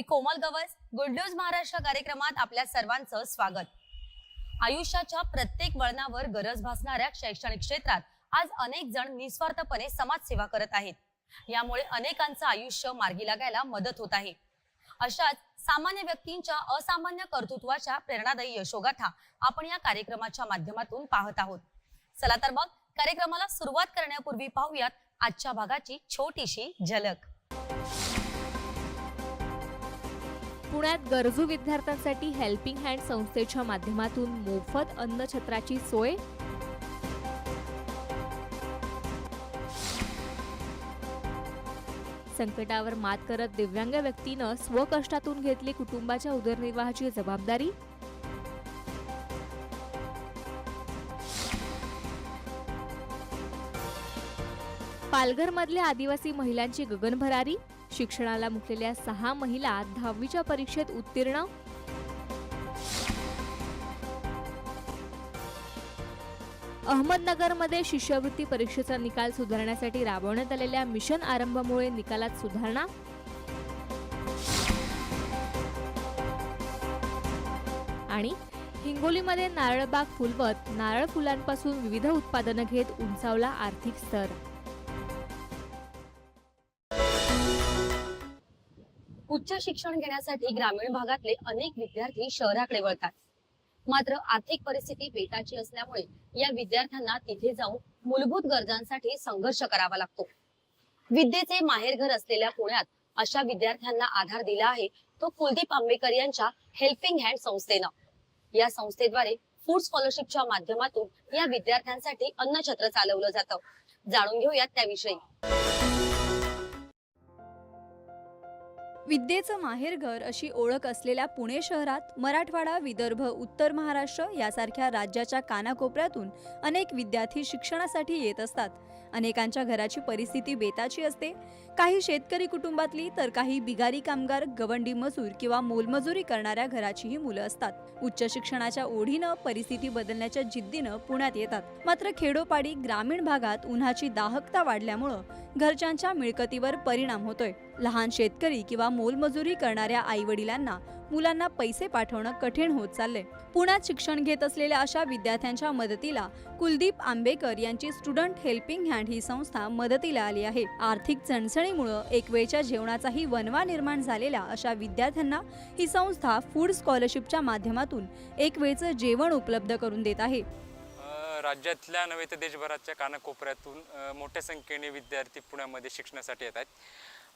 मी Komal Gawas good news Maharashtra कार्यक्रमात आपल्या सर्वांचं स्वागत. आयुष्याच्या प्रत्येक वळणावर गरज भासणाऱ्या शैक्षणिक क्षेत्रात आज अनेक जण निस्वार्थपणे समाजसेवा करत आहेत. यामुळे अनेकांचं आयुष्य मार्गी लागायला मदत होत आहे. अशाच सामान्य व्यक्तींच्या असामान्य कर्तृत्वाच्या प्रेरणादायी यशोगाथा आपण या कार्यक्रमाच्या माध्यमातून पाहत आहोत. चला तर मग कार्यक्रमाला सुरुवात करण्यापूर्वी पाहूयात आजच्या भागाची छोटीशी झलक. पुण्यात गरजू विद्यार्थ्यांसाठी हेल्पिंग हँड संस्थेच्या माध्यमातून मोफत अन्नछत्राची सोय. संकटावर मात करत दिव्यांग व्यक्तीनं स्वकष्टातून घेतली कुटुंबाच्या उदरनिर्वाहाची जबाबदारी. पालघरमधल्या आदिवासी महिलांची गगनभरारी. शिक्षणाला मुकलेल्या सहा महिला दहावीच्या परीक्षेत उत्तीर्ण. अहमदनगरमध्ये शिष्यवृत्ती परीक्षेचा निकाल सुधारण्यासाठी राबवण्यात आलेल्या मिशन आरंभमुळे निकालात सुधारणा. आणि हिंगोलीमध्ये नारळबाग फुलवत नारळ फुलांपासून विविध उत्पादनं घेत उंचावला आर्थिक स्तर. उच्च शिक्षण घेण्यासाठी ग्रामीण भागातले अनेक विद्यार्थी शहराकडे वळतात. मात्र आर्थिक परिस्थिती बेताची असल्यामुळे या विद्यार्थ्यांना तिथे जाऊन मूलभूत गरजांसाठी संघर्ष करावा लागतो. विद्येचे माहेरघर असलेल्या पुण्यात अशा विद्यार्थ्यांना आधार दिला आहे तो कुलदीप आंबेकर यांच्या हेल्पिंग हँड संस्थेनं. या संस्थेद्वारे फूड स्कॉलरशिपच्या माध्यमातून या विद्यार्थ्यांसाठी अन्नछत्र चालवलं जातं. जाणून घेऊयात त्याविषयी. विद्येचं माहेरघर अशी ओळख असलेल्या पुणे शहरात मराठवाडा विदर्भ उत्तर महाराष्ट्र यासारख्या राज्याच्या कानाकोपऱ्यातून अनेक विद्यार्थी शिक्षणासाठी येत असतात. अनेकांच्या घराची परिस्थिती बेताची असते. काही शेतकरी कुटुंबातली तर काही बिगारी कामगार गवंडी मजूर किंवा मोलमजुरी करणाऱ्या घराचीही मुलं असतात. उच्च शिक्षणाच्या ओढीनं परिस्थिती बदलण्याच्या जिद्दीनं पुण्यात येतात. मात्र खेडोपाडी ग्रामीण भागात उन्हाची दाहकता वाढल्यामुळं घरच्यांच्या मिळकतीवर परिणाम होतोय. लहान शेतकरी किंवा मोलमजुरी करणाऱ्या आई वडिलांना मुलांना पैसे पाठवणं कठीण होत चाललंय. पुण्यात शिक्षण घेत असलेल्या अशा विद्यार्थ्यांच्या मदतीला कुलदीप आंबेकर यांची स्टुडंट हेल्पिंग हँड ही संस्था मदतीला आली आहे. आर्थिक चणचणीमुळं एक वेळच्या जेवणाचाही वनवा निर्माण झालेल्या अशा विद्यार्थ्यांना ही संस्था फूड स्कॉलरशिपच्या माध्यमातून एक वेळचं जेवण उपलब्ध करून देत आहे. राज्यातल्या नव्हे तर देशभराच्या कानाकोपऱ्यातून मोठ्या संख्येने विद्यार्थी पुण्यामध्ये शिक्षणासाठी येत आहेत.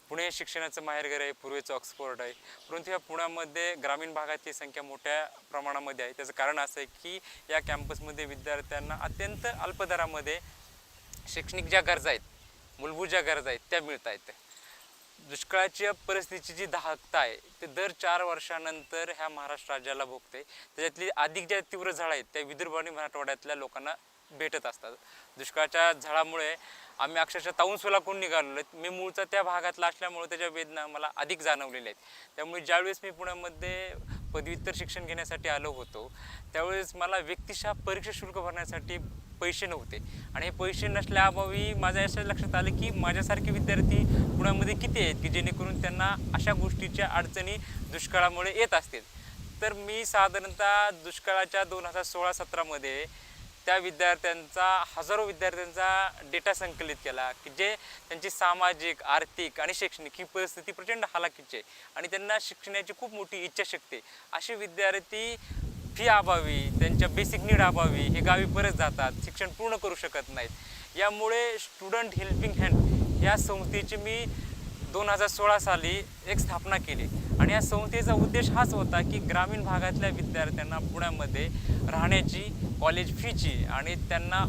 पुणे हे शिक्षणाचं माहेरघर आहे पूर्वेचं ऑक्सफोर्ड आहे. परंतु या पुण्यामध्ये ग्रामीण भागाची संख्या मोठ्या प्रमाणामध्ये आहे. त्याचं कारण असं आहे की या कॅम्पसमध्ये विद्यार्थ्यांना अत्यंत अल्प दरामध्ये शैक्षणिक ज्या गरजा आहेत मूलभूत ज्या गरजा आहेत त्या मिळत आहेत. दुष्काळाच्या परिस्थितीची जी दाहकता आहे ते दर चार वर्षानंतर ह्या महाराष्ट्र राज्याला भोगते. त्याच्यातली अधिक ज्या तीव्र झळा आहेत त्या विदर्भ आणि मराठवाड्यातल्या लोकांना भेटत असतात. दुष्काळाच्या झळामुळे आम्ही अक्षरशः ताऊन सोलाकून निघालेलो आहेत? मी मूळचा त्या भागातला असल्यामुळे त्याच्या वेदना मला अधिक जाणवलेल्या आहेत. त्यामुळे ज्यावेळेस मी पुण्यामध्ये पदव्युत्तर शिक्षण घेण्यासाठी आलो होतो त्यावेळेस मला व्यक्तिशः परीक्षा शुल्क भरण्यासाठी पैसे नव्हते. आणि हे पैसे नसल्याअभावी माझ्या अशा लक्षात आलं की माझ्यासारखे विद्यार्थी पुण्यामध्ये किती आहेत की जेणेकरून त्यांना अशा गोष्टीच्या अडचणी दुष्काळामुळे येत असतील? तर मी साधारणतः दुष्काळाच्या दोन हजार सोळा सतरामध्ये त्या विद्यार्थ्यांचा हजारो विद्यार्थ्यांचा डेटा संकलित केला की जे त्यांची सामाजिक आर्थिक आणि शैक्षणिक ही परिस्थिती प्रचंड हालाकीची आहे. आणि त्यांना शिक्षणाची खूप मोठी इच्छाशक्ती असे विद्यार्थी फी अभावी त्यांच्या बेसिक नीड अभावी हे गावी परत जातात शिक्षण पूर्ण करू शकत नाहीत. यामुळे स्टुडंट हेल्पिंग हँड या संस्थेची मी दोन हजार सोळा साली एक स्थापना केली. आणि या संस्थेचा उद्देश हाच होता की ग्रामीण भागातल्या विद्यार्थ्यांना पुण्यामध्ये राहण्याची कॉलेज फीची आणि त्यांना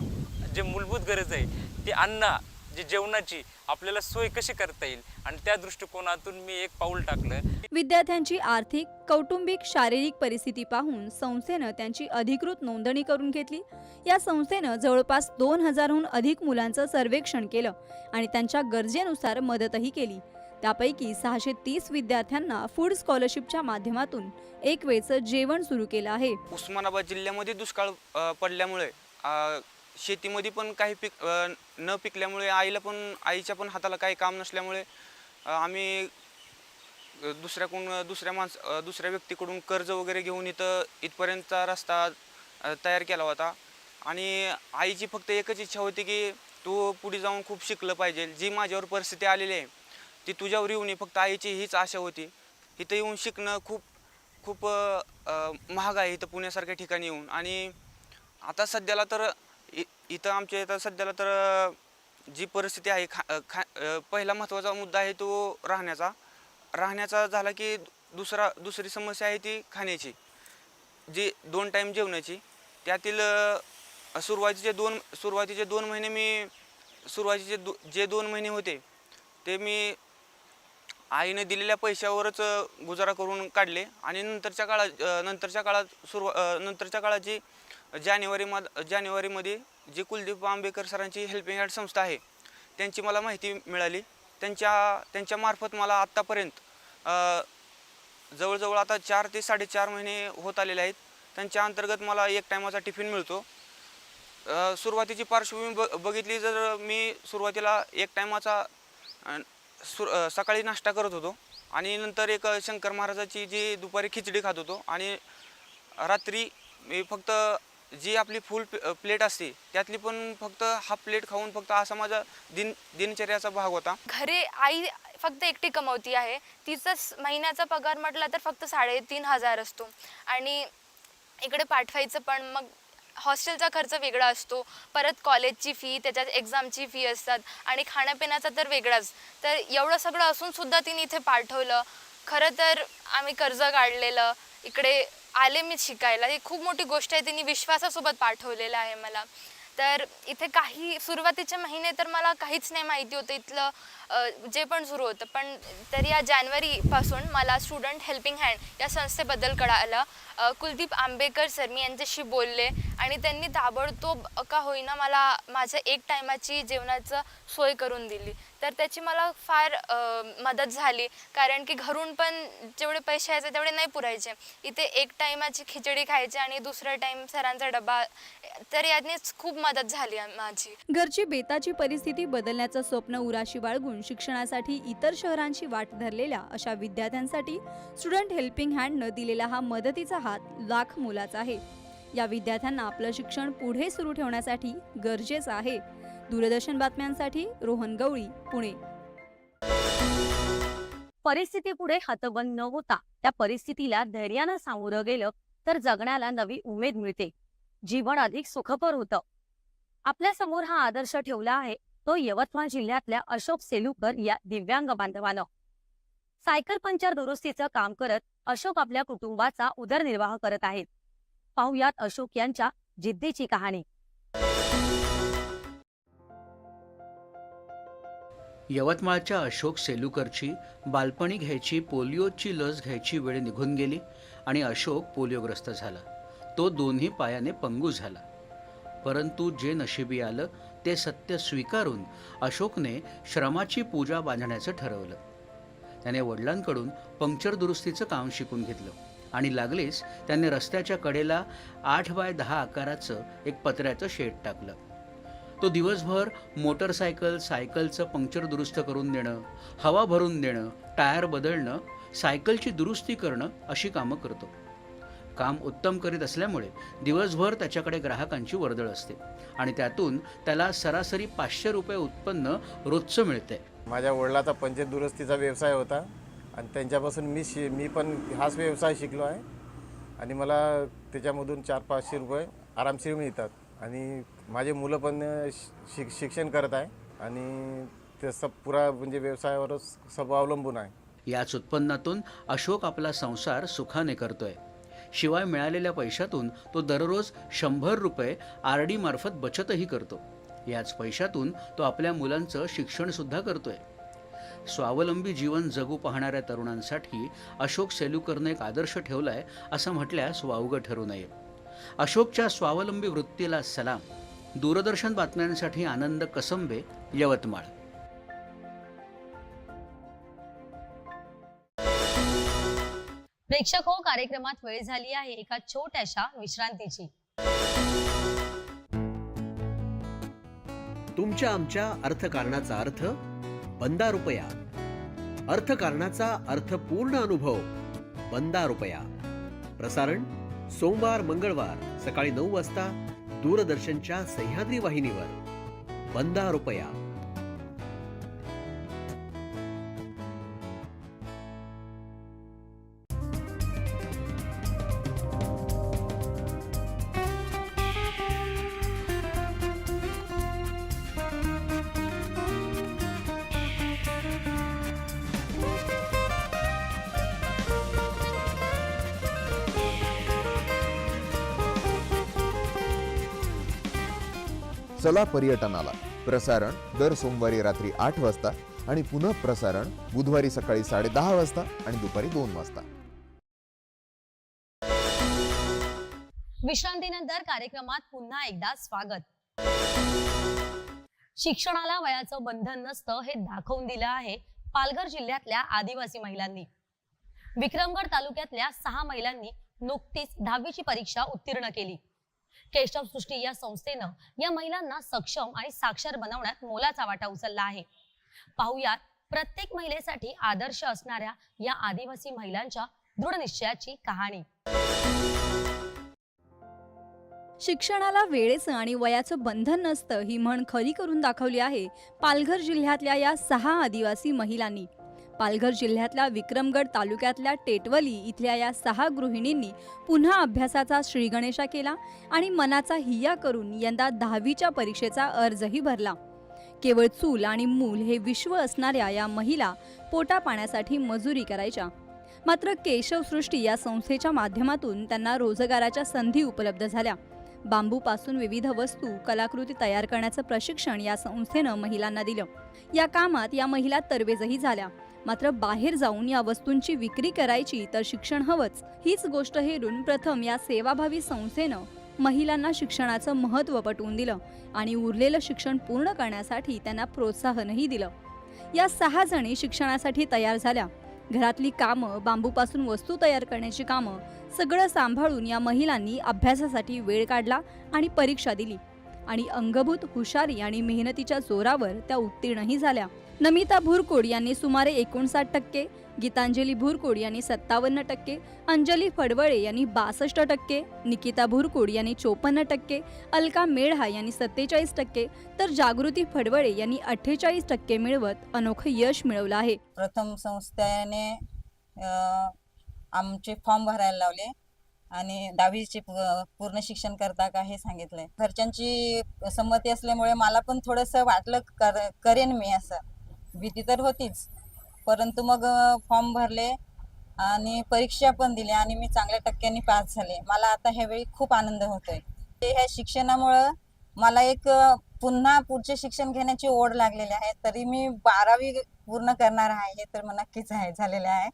जे मूलभूत गरज आहे ती अन्न जे जेवणाची आपल्याला सोय कशी करता येईल? आणि त्या दृष्टिकोनातून मी एक पाऊल टाकलं. विद्यार्थ्यांची आर्थिक कौटुंबिक शारीरिक परिस्थिती पाहून संस्थेनं त्यांची अधिकृत नोंदणी करून घेतली. या संस्थेनं जवळपास दोन हजारहून अधिक मुलांचं सर्वेक्षण केलं आणि त्यांच्या गरजेनुसार मदतही केली. त्यापैकी सहाशे तीस विद्यार्थ्यांना फूड स्कॉलरशिपच्या माध्यमातून एक वेळचं जेवण सुरू केलं आहे. उस्मानाबाद जिल्ह्यामध्ये दुष्काळ अ, पडल्यामुळे अ, शेतीमध्ये पण काही पिक अ, न पिकल्यामुळे आईला पण आईच्या पण हाताला काही काम नसल्यामुळे अ, आम्ही अ, दुसऱ्याकडून दुसऱ्या माणस अ, दुसऱ्या व्यक्तीकडून कर्ज वगैरे घेऊन इथं इथपर्यंतचा रस्ता अ, तयार केला होता. आणि आईची फक्त एकच इच्छा होती की तू पुढे जाऊन खूप शिकलं पाहिजे. जी माझ्यावर परिस्थिती आलेली आहे ती तुझ्यावर येऊ नये फक्त आईची हीच आशा होती. इथं येऊन शिकणं खूप खूप अ, अ, महाग आहे इथं पुण्यासारख्या ठिकाणी येऊन. आणि आता सध्याला तर इथं आमच्या इथं सध्याला तर जी परिस्थिती आहे खा खा पहिला महत्त्वाचा मुद्दा आहे तो राहण्याचा. राहण्याचा झाला की दुसरा दुसरी समस्या आहे ती खाण्याची. जी दोन टाईम जेवणाची त्यातील सुरुवातीचे दोन सुरुवातीचे दोन महिने मी सुरुवातीचे दो जे दोन महिने होते ते मी आईने दिलेल्या पैशावरच गुजारा करून काढले. आणि नंतरच्या काळात नंतरच्या काळात सुरुवा नंतरच्या काळात जी जानेवारी मध जानेवारीमध्ये जी कुलदीप आंबेकर सरांची हेल्पिंग हँड संस्था आहे त्यांची मला माहिती मिळाली. त्यांच्या त्यांच्यामार्फत मला आत्तापर्यंत जवळजवळ आता चार ते साडेचार महिने होत आलेले आहेत. त्यांच्या अंतर्गत मला एक टायमाचा टिफिन मिळतो. सुरुवातीची पार्श्वभूमी ब बघितली जर मी सुरुवातीला एक टायमाचा सु सकाळी नाश्ता करत होतो. आणि नंतर एक शंकर महाराजाची जी दुपारी खिचडी खात होतो. आणि रात्री मी फक्त जी आपली फुल प्लेट असते त्यातली पण फक्त हाफ प्लेट खाऊन फक्त असा माझा दिन दिनचर्याचा भाग होता. घरी आई फक्त एकटी कमवती आहे. तिचा महिन्याचा पगार म्हटला तर फक्त साडेतीन हजार असतो. आणि इकडे पाठवायचं पण मग हॉस्टेलचा खर्च वेगळा असतो परत कॉलेजची फी त्याच्यात एक्झामची फी असतात आणि खाण्यापिण्याचा तर वेगळाच. तर एवढं सगळं असून सुद्धा तिने इथे पाठवलं. खरं तर आम्ही कर्ज काढलेलं. इकडे आले मी शिकायला. ही खूप मोठी गोष्ट आहे तिने विश्वासासोबत पाठवलेलं आहे मला. तर इथे काही सुरुवातीचे महिने तर मला काहीच नाही माहिती होतं. इथलं जे पण सुरू होतं. पण तरी या जानेवारीपासून मला स्टुडंट हेल्पिंग हँड या संस्थेबद्दल कळालं. कुलदीप आंबेकर सर मी यांच्याशी बोलले आणि त्यांनी ताबडतोब का होईना मला माझ्या एक टायमाची जेवणाचं सोय करून दिली. तर त्याची मला फार मदत झाली. कारण की घरून पण जेवढे पैसे यायचे तेवढे नाही पुरायचे. इथे एक टायमाची खिचडी खायची आणि दुसरा टाईम सरांचा डबा तर यानेच खूप मदत झाली माझी. घरची बेताची परिस्थिती बदलण्याचं स्वप्न उराशी बाळगून शिक्षणासाठी इतर शहरांची वाट धरलेल्या अशा विद्यार्थ्यांसाठी स्टुडंट हेल्पिंग हँडनं दिलेला हा मदतीचा हात लाख मुलाचा आहे. या विद्यार्थ्यांना आपलं शिक्षण पुढे सुरू ठेवण्यासाठी गरजेचं आहे. दूरदर्शन बातम्यांसाठी रोहन गवळी पुणे. परिस्थिती पुढे हतबंद न होता त्या परिस्थितीला धैर्यानं सामोरं गेलं तर जगण्याला नवी उमेद मिळते. जीवन अधिक सुखकर होतं. आपल्यासमोर हा आदर्श ठेवला आहे. तो यवतमाळ जिल्ह्यातल्या अशोक सेलुकर या दिव्यांग बांधवानं. सायकल पंचर दुरुस्तीचं काम करत अशोक आपल्या कुटुंबाचा उदरनिर्वाह करत आहेत. पाहुयात अशोक यांच्या जिद्दीची कहाणी. यवतमाळच्या अशोक सेलुकरची बालपणी घ्यायची पोलिओची लस घ्यायची वेळ निघून गेली आणि अशोक पोलिओग्रस्त झाला. तो दोन्ही पायाने पंगू झाला. परंतु जे नशिबी आलं ते सत्य स्वीकारून अशोकने श्रमाची पूजा बांधण्याचं ठरवलं. त्याने वडिलांकडून पंक्चर दुरुस्तीचं काम शिकून घेतलं आणि लागलीच त्याने रस्त्याच्या कडेला आठ बाय दहा आकाराचं एक पत्र्याचं शेड टाकलं. तो दिवसभर मोटरसायकल सायकलचं पंक्चर दुरुस्त करून देणं हवा भरून देणं टायर बदलणं सायकलची दुरुस्ती करणं अशी कामं करतो. काम उत्तम करीत असल्यामुळे दिवसभर त्याच्याकडे ग्राहकांची वर्दळ असते. आणि त्यातून त्याला सरासरी पाचशे रुपये उत्पन्न रोजचं मिळते माझ्या वडिलाचा पंचायत दुरुस्तीचा व्यवसाय होता आणि त्यांच्यापासून मी शि मी पण हाच व्यवसाय शिकलो आहे. आणि मला त्याच्यामधून चार पाचशे रुपये आरामशीर मिळतात. आणि माझे मुलं पण शिक शिक्षण करत आहे. आणि ते सब पुरा म्हणजे व्यवसायावरच सब अवलंबून आहे. याच उत्पन्नातून अशोक आपला संसार सुखाने करतोय. शिवाय मिळालेल्या पैशातून तो दररोज शंभर रुपये आर डी मार्फत बचतही करतो. याच पैशातून तो आपल्या मुलांचं शिक्षणसुद्धा करतोय. स्वावलंबी जीवन जगू पाहणाऱ्या तरुणांसाठी अशोक सेलुकरने एक आदर्श ठेवलाय असं म्हटल्यास वावगं ठरू नये. अशोकच्या स्वावलंबी वृत्तीला सलाम. दूरदर्शन बातम्यांसाठी आनंद कसंबे यवतमाळ. प्रेक्षक हो कार्यक्रमात वेळ झाली आहे एका छोट्याशा विश्रांतीची. तुमच्या आमच्या अर्थकारणाचा अर्थ बंदा रुपया अर्थकारणाचा अर्थपूर्ण अनुभव बंदा रुपया प्रसारण सोमवार मंगळवार सकाळी नऊ वाजता दूरदर्शनच्या सह्याद्री वाहिनीवर. बंदा रुपया चला पर्यटनाला. प्रसारण दर सोमवारी रात्री आठ वाजता आणि पुन्हा प्रसारण बुधवारी सकाळी साडेदहा वाजता आणि दुपारी दोन वाजता. विश्रांतीनंतर कार्यक्रमात पुन्हा एकदा स्वागत. शिक्षणाला वयाचं बंधन नसतं हे दाखवून दिलं आहे पालघर जिल्ह्यातल्या आदिवासी महिलांनी. विक्रमगड तालुक्यातल्या सहा महिलांनी नुकतीच दहावीची परीक्षा उत्तीर्ण केली. केशव सृष्टी या संस्थेनं या महिलांना सक्षम आणि साक्षर बनवण्यात मोलाचा वाटा उचलला आहे. पाहुयात प्रत्येक महिलेसाठी आदर्श असणाऱ्या या आदिवासी महिलांच्या दृढ निश्चयाची कहाणी. शिक्षणाला वेळेचं आणि वयाचं बंधन नसतं ही म्हण खरी करून दाखवली आहे पालघर जिल्ह्यातल्या या सहा आदिवासी महिलांनी. पालघर जिल्ह्यातल्या विक्रमगड तालुक्यातल्या टेटवली इथल्या या सहा गृहिणींनी पुन्हा अभ्यासाचा श्रीगणेशा केला आणि मनाचा हिया करून यंदा दहावीच्या परीक्षेचा अर्जही भरला. केवळ चूल आणि मूल हे विश्व असणाऱ्या या महिला पोटा पाण्यासाठी मजुरी करायच्या. मात्र केशवसृष्टी या संस्थेच्या माध्यमातून त्यांना रोजगाराच्या संधी उपलब्ध झाल्या. बांबूपासून विविध वस्तू कलाकृती तयार करण्याचं प्रशिक्षण या संस्थेनं महिलांना दिलं. या कामात या महिला तरबेजही झाल्या. मात्र बाहेर जाऊन या वस्तूंची विक्री करायची तर शिक्षण हवंच. हीच गोष्ट हेरून प्रथम या सेवाभावी संस्थेनं महिलांना शिक्षणाचं महत्त्व पटवून दिलं आणि उरलेलं शिक्षण पूर्ण करण्यासाठी त्यांना प्रोत्साहनही दिलं. या सहा जणी शिक्षणासाठी तयार झाल्या. घरातली कामं बांबूपासून वस्तू तयार करण्याची कामं सगळं सांभाळून या महिलांनी अभ्यासासाठी वेळ काढला आणि परीक्षा दिली. आणि अंगभूत हुशारी आणि मेहनतीच्या जोरावर त्या उत्तीर्णही झाल्या. नमिता भुरकोड यांनी सुमारे एकोणसाठ टक्के गीतांजली भुरकोड यांनी सत्तावन्न टक्के अंजली फडवळे यांनी बासष्ट टक्के निकिता भुरकोड यांनी चोपन्न टक्के अलका मेढा यांनी सत्तेचाळीस टक्के तर जागृती फडवळे यांनी अठ्ठेचाळीस टक्के मिळवत अनोखं यश मिळवलं आहे. प्रथम संस्थेने आमचे फॉर्म भरायला लावले आणि दहावीचे पूर्ण शिक्षण करता का हे सांगितलंय. घरच्यांची संमती असल्यामुळे मला पण थोडंसं वाटलं कर करेन मी असं. भीती तर होतीच. परंतु मग फॉर्म भरले आणि परीक्षा पण दिली आणि मी चांगल्या टक्क्यांनी पास झाले. मला आता ह्यावेळी खूप आनंद होतोय. ते ह्या शिक्षणामुळं मला एक पुन्हा पुढचे शिक्षण घेण्याची ओढ लागलेली आहे. तरी मी बारावी पूर्ण करणार आहे हे तर मला नक्कीच आहे झालेले आहे.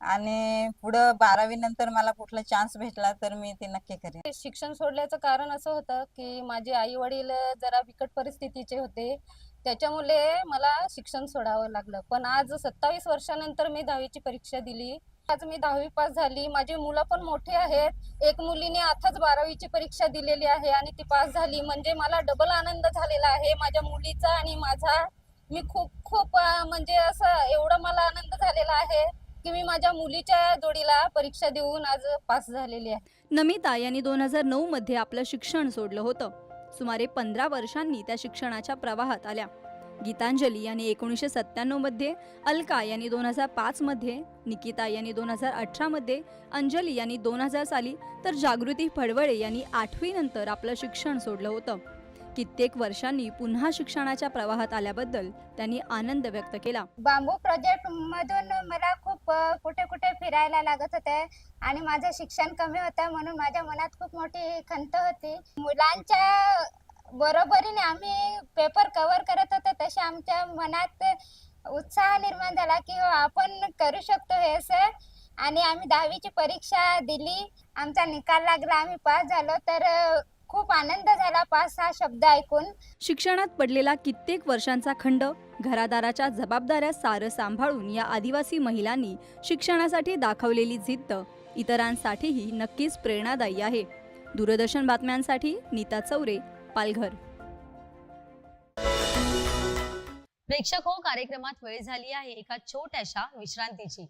आणि पुढं बारावी नंतर मला कुठला चान्स भेटला तर मी ते नक्की करेन. शिक्षण सोडल्याचं कारण असं होतं की माझे आई वडील जरा बिकट परिस्थितीचे होते. त्याच्यामुळे मला शिक्षण सोडावं लागलं. पण आज सत्तावीस वर्षानंतर मी दहावीची परीक्षा दिली. आज मी दहावी पास झाली. माझी मुलं पण मोठे आहेत. एक मुलीने आताच बारावीची परीक्षा दिलेली आहे आणि ती पास झाली. म्हणजे मला डबल आनंद झालेला आहे. माझ्या मुलीचा आणि माझा. मी खूप खूप म्हणजे असं एवढं मला आनंद झालेला आहे की मी माझ्या मुलीच्या जोडीला परीक्षा देऊन आज पास झालेली आहे. नमिता यांनी दोन हजार नऊ मध्ये आपलं शिक्षण सोडलं होतं. सुमारे पंधरा वर्षांनी त्या शिक्षणाच्या प्रवाहात आल्या. गीतांजली यांनी एकोणीसशे सत्त्याण्णवमध्ये अलका यांनी दोन हजार पाचमध्ये निकिता यांनी दोन हजार अठरामध्ये अंजली यांनी दोन हजार साली तर जागृती फडवळे यांनी आठवीनंतर आपलं शिक्षण सोडलं होतं. कित्येक वर्षांनी पुन्हा शिक्षणाच्या प्रवाहात आल्याबद्दल त्यांनी आनंद व्यक्त केला. बांबू प्रोजेक्ट मधून मला खूप कुठे कुठे फिरायला लागत होते आणि माझं शिक्षण कमी होतं म्हणून माझ्या मनात खूप मोठी खंत होती. मुलांच्या बरोबरीने आम्ही पेपर कव्हर करत होतो तसे आमच्या मनात उत्साह निर्माण झाला की हो आपण करू शकतो हे सर आणि आम्ही दहावीची परीक्षा दिली आमचा निकाल लागला आम्ही पास झालो. तर खूप आनंद झाला पास हा शब्द ऐकून. शिक्षणात पडलेला कित्येक वर्षांचा खंड घरादाराच्या जबाबदाऱ्या सारं सांभाळून या आदिवासी महिलांनी शिक्षणासाठी दाखवलेली जिद्द इतरांसाठीही नक्कीच प्रेरणादायी आहे. दूरदर्शन बातम्यांसाठी नीता चौरे पालघर. प्रेक्षक हो कार्यक्रमात वेळ झाली आहे एका छोट्याशा विश्रांतीची.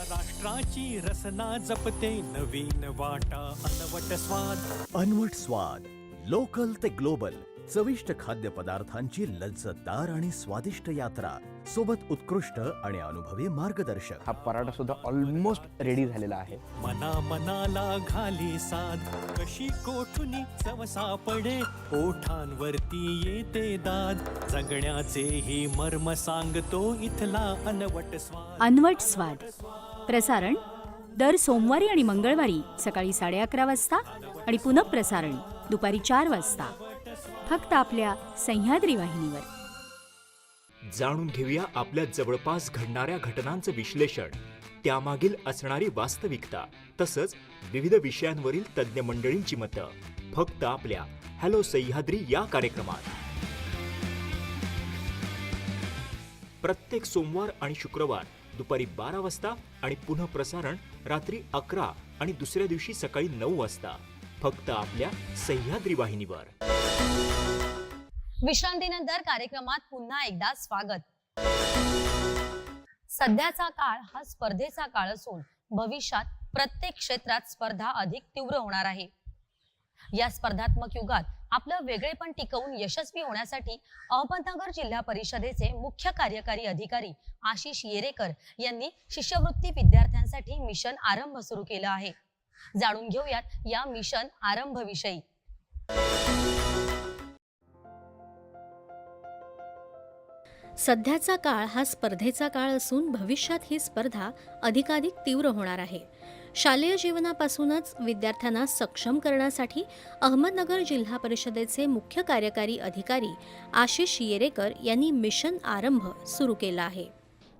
महाराष्ट्राची रसना जपते नवीन वाटा अनवट स्वाद. अनवट स्वाद लोकल ते ग्लोबल चविष्ट खाद्यपदार्थांची लज्जतदार आणि स्वादिष्ट यात्रा सोबत उत्कृष्ट आणि अनुभवी मार्गदर्शक. हा पराठा सुद्धा ऑलमोस्ट रेडी झालेला आहे. मना मनाला घाली साध कशी कोठुनी चव सापडे ओठांवरती येते दाद. जगण्याचे ही मर्म सांगतो इथला अनवट स्वाद. अनवट स्वाद. प्रसारण दर सोमवारी आणि मंगळवारी सकाळी साडे अकरा वाजता आणि पुनःप्रसारण दुपारी चार वाजता. फक्त आपल्या सह्याद्री वाहिनीवर. जाणून घेऊया आपल्या जवळपास घडणाऱ्या घटनांचं विश्लेषण. त्यामागील असणारी वास्तविकता तसंच विविध विषयांवरील तज्ज्ञ मंडळींची मतं. फक्त आपल्या हॅलो सह्याद्री या कार्यक्रमात. प्रत्येक सोमवार आणि शुक्रवार दुपारी बारा वाजता आणि पुन्हा प्रसारण रात्री अकरा आणि दुसऱ्या दिवशी सकाळी नऊ वाजता. फक्त आपल्या सह्याद्री वाहिनीवर. विश्रांतीनंतर कार्यक्रमात पुन्हा एकदा स्वागत. सध्याचा काळ हा स्पर्धेचा काळ असून भविष्यात प्रत्येक क्षेत्रात स्पर्धा अधिक तीव्र होणार आहे. या स्पर्धात्मक युगात आपलं वेगळेपण टिकवून यशस्वी होण्यासाठी अहमदनगर जिल्हा परिषदेचे मुख्य कार्यकारी अधिकारी आशिष येरेकर यांनी शिष्यवृत्ती विद्यार्थ्यांसाठी मिशन आरंभ सुरू केलं आहे. जाणून घेऊयात या मिशन आरंभ विषयी सध्याचा काळ हा स्पर्धेचा काळ असून भविष्यात ही स्पर्धा अधिकाधिक तीव्र होणार आहे. शालेय जीवनापासूनच विद्यार्थ्यांना सक्षम करण्यासाठी अहमदनगर जिल्हा परिषदेचे मुख्य कार्यकारी अधिकारी आशिष येरेकर यांनी मिशन आरंभ सुरू केला आहे.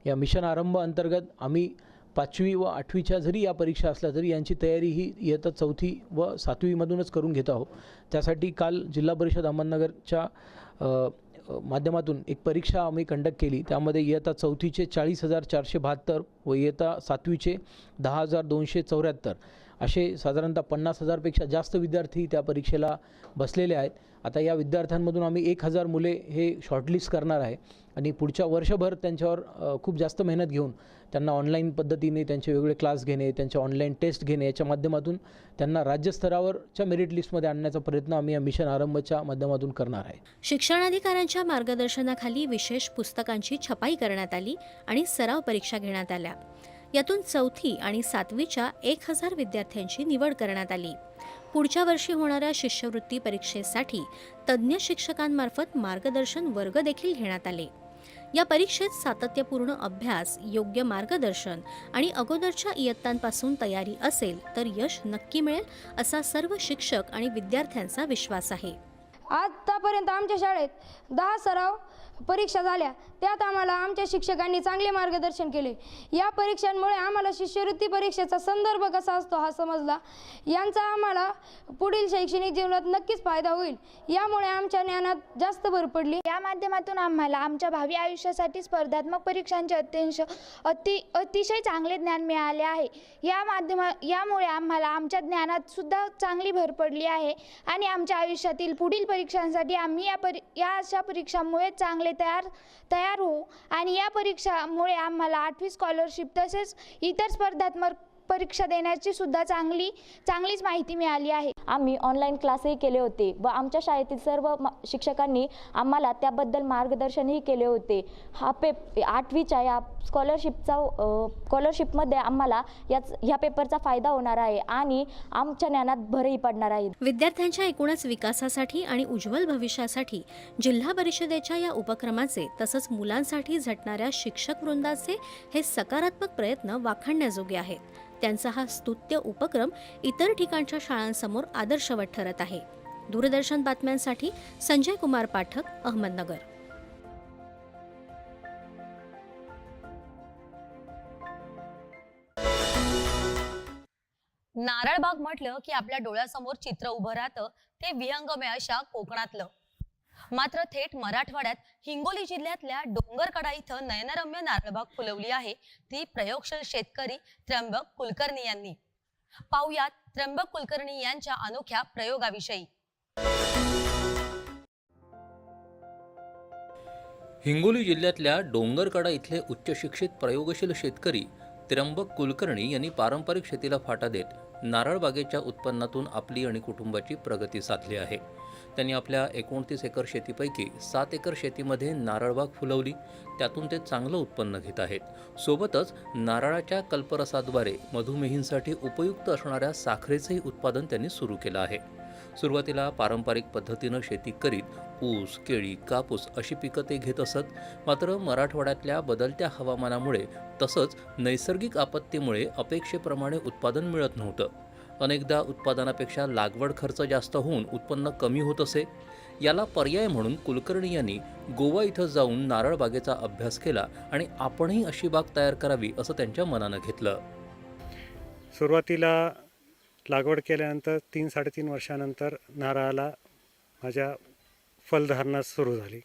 या मिशन आरंभ अंतर्गत आम्ही पाचवी व आठवीच्या जरी या परीक्षा असल्या तरी यांची तयारी ही इयत्ता चौथी व सातवीमधूनच करून घेत आहोत. त्यासाठी काल जिल्हा परिषद अहमदनगरच्या माध्यमातून एक परीक्षा आम्ही कंडक्ट केली. त्यामध्ये इयत्ता चौथीचे चाळीस हजार चारशे बहात्तर व इयत्ता सातवीचे दहा हजार दोनशे चौऱ्याहत्तर. असे साधारणतः पन्नास हजारपेक्षा जास्त विद्यार्थी त्या परीक्षेला बसलेले आहेत. आता या विद्यार्थ्यांमधून आम्ही एक हजार मुले हे शॉर्टलिस्ट करणार आहे. आणि पुढच्या वर्षभर त्यांच्यावर खूप जास्त मेहनत घेऊन त्यांना ऑनलाईन पद्धतीने त्यांचे वेगवेगळे क्लास घेणे त्यांचे ऑनलाईन टेस्ट घेणे याच्या माध्यमातून त्यांना राज्यस्तरावरच्या मेरिट लिस्टमध्ये आणण्याचा प्रयत्न आम्ही या मिशन आरंभच्या माध्यमातून करणार आहे. शिक्षणाधिकाऱ्यांच्या मार्गदर्शनाखाली विशेष पुस्तकांची छपाई करण्यात आली आणि सराव परीक्षा घेण्यात आल्या. यातून चौथी आणि सातवीच्या एक हजार विद्यार्थ्यांची निवड करण्यात आली. पुढच्या वर्षी होणाऱ्या शिष्यवृत्ती परीक्षेसाठी तज्ज्ञ शिक्षकांमार्फत मार्गदर्शन वर्ग देखील घेण्यात आले. या परीक्षेत सातत्यपूर्ण अभ्यास योग्य मार्गदर्शन आणि अगोदरच्या इयत्तांपासून तयारी असेल तर यश नक्की मिळेल असा सर्व शिक्षक आणि विद्यार्थ्यांचा विश्वास आहे. आतापर्यंत आमच्या शाळेत दहा सराव परीक्षा झाल्या त्यात आम्हाला आमच्या शिक्षकांनी चांगले मार्गदर्शन केले. या परीक्षांमुळे आम्हाला शिष्यवृत्ती परीक्षेचा संदर्भ कसा असतो हा समजला. यांचा आम्हाला पुढील शैक्षणिक जीवनात नक्कीच फायदा होईल. यामुळे आमच्या ज्ञानात जास्त भर पडली. या माध्यमातून आम्हाला आमच्या भावी आयुष्यासाठी स्पर्धात्मक परीक्षांचे अत्यंश अति अतिशय चांगले ज्ञान मिळाले आहे. या माध्यमा यामुळे आम्हाला आमच्या ज्ञानात सुद्धा चांगली भर पडली आहे आणि आमच्या आयुष्यातील पुढील परीक्षांसाठी आम्ही या परी या अशा परीक्षांमुळे चांगले तयार तयार होऊ. आणि या परीक्षामुळे आम्हाला आठवी स्कॉलरशिप तसेच इतर स्पर्धात्मक परीक्षा देण्याची सुद्धा चांगली चांगलीच माहिती मिळाली आहे. आम्ही ऑनलाईन क्लासही केले होते व आमच्या शाळेतील सर्व मा- शिक्षकांनी आम्हाला त्याबद्दल मार्गदर्शनही केले होते. हा पेप आठवीच्या या स्कॉलरशिपचा स्कॉलरशिपमध्ये आम्हाला याच ह्या पेपरचा फायदा होणार आहे आणि आमच्या ज्ञानात भरही पडणार आहे. विद्यार्थ्यांच्या एकूणच विकासासाठी आणि उज्ज्वल भविष्यासाठी जिल्हा परिषदेच्या या उपक्रमाचे तसंच मुलांसाठी झटणाऱ्या शिक्षक वृंदाचे हे सकारात्मक प्रयत्न वाखाणण्याजोगे आहेत. त्यांचा हा स्तुत्य उपक्रम इतर ठिकाणच्या शाळांसमोर आदर्शवत ठरत आहे. दूरदर्शन बातम्यांसाठी संजय कुमार पाठक अहमदनगर. नारळबाग म्हटलं की आपल्या डोळ्यासमोर चित्र उभं राहतं ते विहंगमय अशा कोकणातलं. मात्र थेट मराठवाड्यात हिंगोली जिल्ह्यातल्या डोंगरकडा इथं नयनरम्य नारळबाग फुलवली आहे. ती प्रयोगशील शेतकरी त्र्यंबक कुलकर्णी यांनी. पाहुयात त्र्यंबक कुलकर्णी यांच्या अनोख्या प्रयोगाविषयी. हिंगोली जिल्ह्यातल्या डोंगरकडा इथले उच्चशिक्षित प्रयोगशील शेतकरी त्र्यंबक कुलकर्णी यांनी पारंपरिक शेतीला फाटा देत नारळ बागेच्या उत्पन्नातून आपली आणि कुटुंबाची प्रगती साधली आहे. त्यांनी आपल्या एकोणतीस एकर शेतीपैकी सात एकर शेतीमध्ये नारळबाग फुलवली. त्यातून ते चांगलं उत्पन्न घेत आहेत. सोबतच नारळाच्या कल्परसाद्वारे मधुमेहींसाठी उपयुक्त असणाऱ्या साखरेचंही उत्पादन त्यांनी सुरू केलं आहे. सुरुवातीला पारंपरिक पद्धतीनं शेती करीत ऊस केळी कापूस अशी पिकं ते घेत असत. मात्र मराठवाड्यातल्या बदलत्या हवामानामुळे तसंच नैसर्गिक आपत्तीमुळे अपेक्षेप्रमाणे उत्पादन मिळत नव्हतं. अनेकदा उत्पादनापेक्षा लागवड खर्च जास्त होऊन उत्पन्न कमी होत असे. याला पर्याय म्हणून कुलकर्णी यांनी गोवा इथं जाऊन नारळ बागेचा अभ्यास केला आणि आपणही अशी बाग तयार करावी असं त्यांच्या मनानं घेतलं. सुरुवातीला लागवड केल्यानंतर तीन साडेतीन वर्षानंतर नारळाला माझ्या फलधारणा सुरू झाली.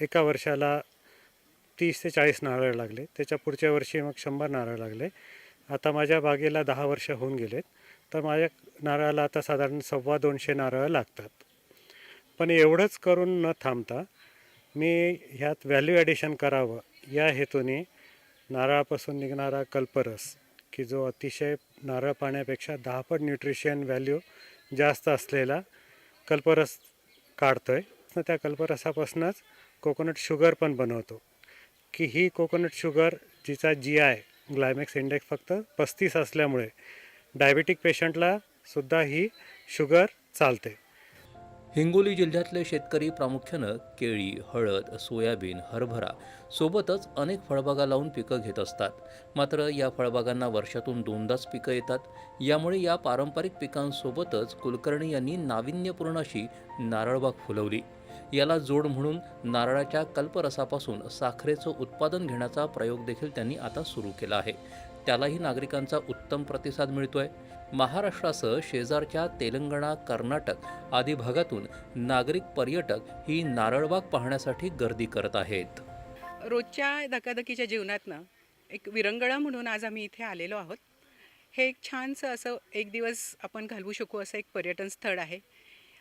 एका वर्षाला तीस ते चाळीस नारळ लागले. त्याच्या पुढच्या वर्षी मग शंभर नारळ लागले. आता माझ्या बागेला दहा वर्ष होऊन गेलेत. तर माझ्या नारळाला आता साधारण सव्वा दोनशे नारळ लागतात. पण एवढंच करून न थांबता मी ह्यात व्हॅल्यू ॲडिशन करावं या हेतूने नारळापासून निघणारा कल्परस की जो अतिशय नारळ पाण्यापेक्षा दहा पट न्यूट्रिशन व्हॅल्यू जास्त असलेला कल्परस काढतो आहे त्या कल्परसापासूनच कोकोनट शुगर पण बनवतो. की ही कोकोनट शुगर जिचा जी आय ग्लायमॅक्स इंडेक्स फक्त पस्तीस असल्यामुळे डायबेटिक पेशंटला सुद्धा ही शुगर चालते. हिंगोली जिल्ह्यातले शेतकरी प्रामुख्यानं केळी हळद सोयाबीन हरभरा सोबतच अनेक फळबागा लावून पिकं घेत असतात. मात्र या फळबागांना वर्षातून दोनदाच पिकं येतात. यामुळे या पारंपरिक पिकांसोबतच कुलकर्णी यांनी नाविन्यपूर्ण अशी नारळबाग फुलवली. याला जोड म्हणून नारळाच्या कल्परसापासून साखरेचं उत्पादन घेण्याचा प्रयोग देखील त्यांनी आता सुरू केला आहे. त्यालाही नागरिकांचा उत्तम प्रतिसाद मिळतोय. महाराष्ट्रासह शेजारच्या तेलंगणा कर्नाटक आदी भागातून नागरिक पर्यटक ही नारळबाग पाहण्यासाठी गर्दी करत आहेत. रोजच्या धकाधकीच्या जीवनातनं एक विरंगळा म्हणून आज आम्ही इथे आलेलो आहोत. हे एक छानसं असं एक दिवस आपण घालवू शकू असं एक पर्यटन स्थळ आहे.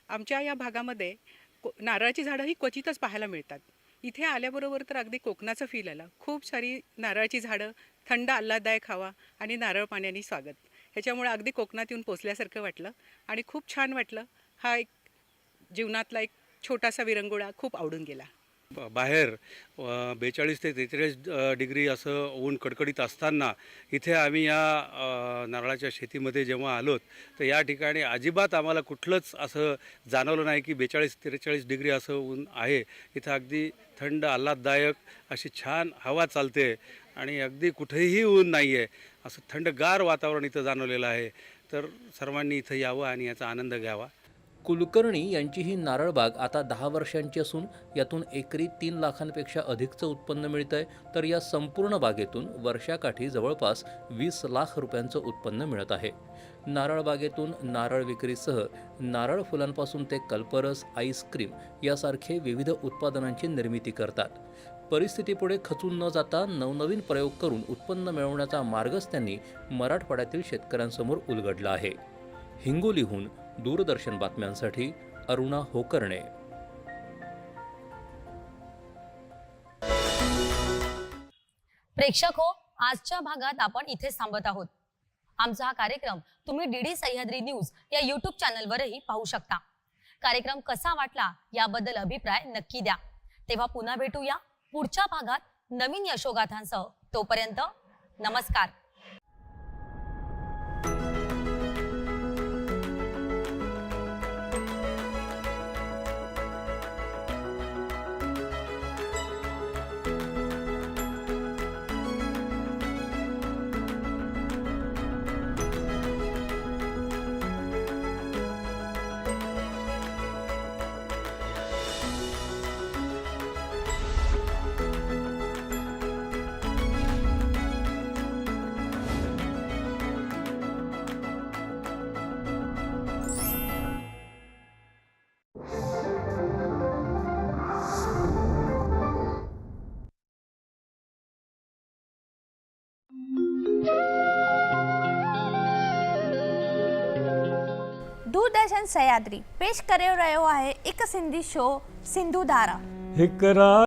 आमच्या या भागामध्ये को नारळाची झाडं ही क्वचितच पाहायला मिळतात. इथे आल्याबरोबर तर अगदी कोकणाचं फील आला. खूप सारी नारळाची झाडं थंड आल्हाददायक हवा आणि नारळ पाण्याने स्वागत. ह्याच्यामुळे अगदी कोकणात येऊन पोचल्यासारखं वाटलं आणि खूप छान वाटलं. हा एक जीवनातला एक छोटासा विरंगुळा खूप आवडून गेला. बाहेर बेचाळीस ते त्रेचाळीस डिग्री असं ऊन कडकडीत असताना इथे आम्ही या नारळाच्या शेतीमध्ये जेव्हा आलोत तर या ठिकाणी अजिबात आम्हाला कुठलंच असं जाणवलं नाही की बेचाळीस त्रेचाळीस डिग्री असं ऊन आहे. इथं अगदी थंड आल्हाददायक अशी छान हवा चालते आणि अगदी कुठेही ऊन नाही आहे असं थंडगार वातावरण इथं जाणवलेलं आहे. तर सर्वांनी इथं यावं आणि याचा आनंद घ्यावा. कुलकर्णी यांची ही नारळबाग आता दहा वर्षांची असून यातून एकरी तीन लाखांपेक्षा अधिकचं उत्पन्न मिळतं आहे तर या संपूर्ण बागेतून वर्षाकाठी जवळपास वीस लाख रुपयांचं उत्पन्न मिळत आहे. नारळ बागेतून नारळ विक्रीसह नारळ फुलांपासून ते कल्परस आईस्क्रीम यासारखे विविध उत्पादनांची निर्मिती करतात. परिस्थितीपुढे खचून न जाता नवनवीन प्रयोग करून उत्पन्न मिळवण्याचा मार्गच त्यांनी मराठवाड्यातील शेतकऱ्यांसमोर उलगडला आहे. हिंगोलीहून दूरदर्शन बातम्यांसाठी अरुणा होकर्णे. प्रेक्षक हो आजच्या भागात आपण इथेच थांबत आहोत. आमचा हा कार्यक्रम तुम्ही डीडी सह्याद्री न्यूज या युट्यूब चॅनलवरही पाहू शकता. कार्यक्रम कसा वाटला याबद्दल अभिप्राय नक्की द्या. तेव्हा पुन्हा भेटूया पुढच्या भागात नवीन यशोगाथांसह. तोपर्यंत नमस्कार. सह्याद्री पेश करे रहियो आहे हिकु सिंधी शो सिंधू धारा। हिकु